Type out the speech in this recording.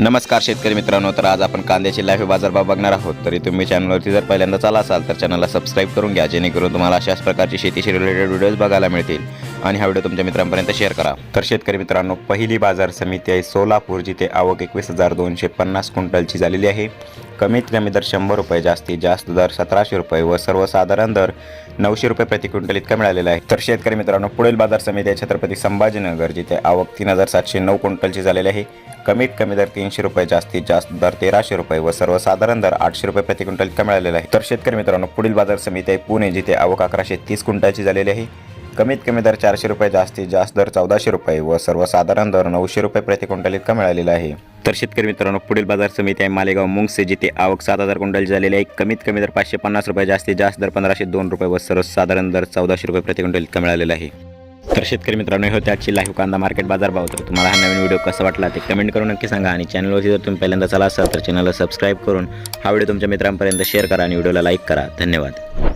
नमस्कार शेतकरी मित्रांनो तर आज आपण कांद्याचे लाईव्ह बाजारभाव बघणार आहोत. तरी तुम्ही चॅनलवरती जर पहिल्यांदा चाला असाल तर चॅनलला सबस्क्राईब करून घ्या जेणेकरून तुम्हाला अशाच प्रकारची शेतीशी रिलेटेड व्हिडिओज बघायला मिळतील. आणि हा व्हिडिओ तुमच्या मित्रांपर्यंत शेअर करा. तर शेतकरी मित्रांनो पहिली बाजार समिती आहे सोलापूर जिथे आवक एकवीस हजार दोनशे पन्नास क्विंटलची झालेली आहे. कमीत कमी दर शंभर रुपये जास्तीत जास्त दर सतराशे रुपये व सर्वसाधारण दर नऊशे रुपये प्रति क्विंटल इतका मिळालेला आहे. तर शेतकरी मित्रांनो पुढील बाजार समिती आहे छत्रपती संभाजीनगर जिथे आवक तीन हजार सातशे नऊ क्विंटलची झालेली आहे. कमीत कमी दर तीनशे रुपये जास्तीत जास्त दर तेराशे रुपये व सर्वसाधारण दर आठशे रुपये प्रति क्विंटल इतका मिळालेला आहे. तर शेतकरी मित्रांनो पुढील बाजार समिती आहे पुणे जिथे आवक अकराशे तीस क्विंटलची झालेली आहे. कमीत कमी दर चारशे रुपये जास्तीत जास्त दर चौदाशे रुपये व सर्वसाधारण दर नऊशे रुपये प्रति क्विंटल इतका मिळालेला आहे. तर शेतकरी मित्रांनो पुढील बाजार समिती आहे मालेगाव मुंगसे जिथे आवक सात हजार क्विंटल झालेली आहे. कमीत कमी दर पाचशे पन्नास रुपये जास्तीत जास्त दर पंधराशे दोन रुपये व सर्वसाधारण दर चौदाशे रुपये प्रति क्विंटल इतका मिळालेला आहे. तर शेतकरी मित्रांनो हे होते आजची लाईव्ह कांदा मार्केट बाजार भाव. तर तुम्हाला हा नवीन व्हिडिओ कसा वाटला ते कमेंट करून नक्की सांगा. आणि चॅनलवरती जर तुम्ही पहिल्यांदा चला असाल तर चॅनलला सबस्क्राईब करून हा व्हिडिओ तुमच्या मित्रांपर्यंत शेअर करा आणि व्हिडिओला लाईक करा. धन्यवाद.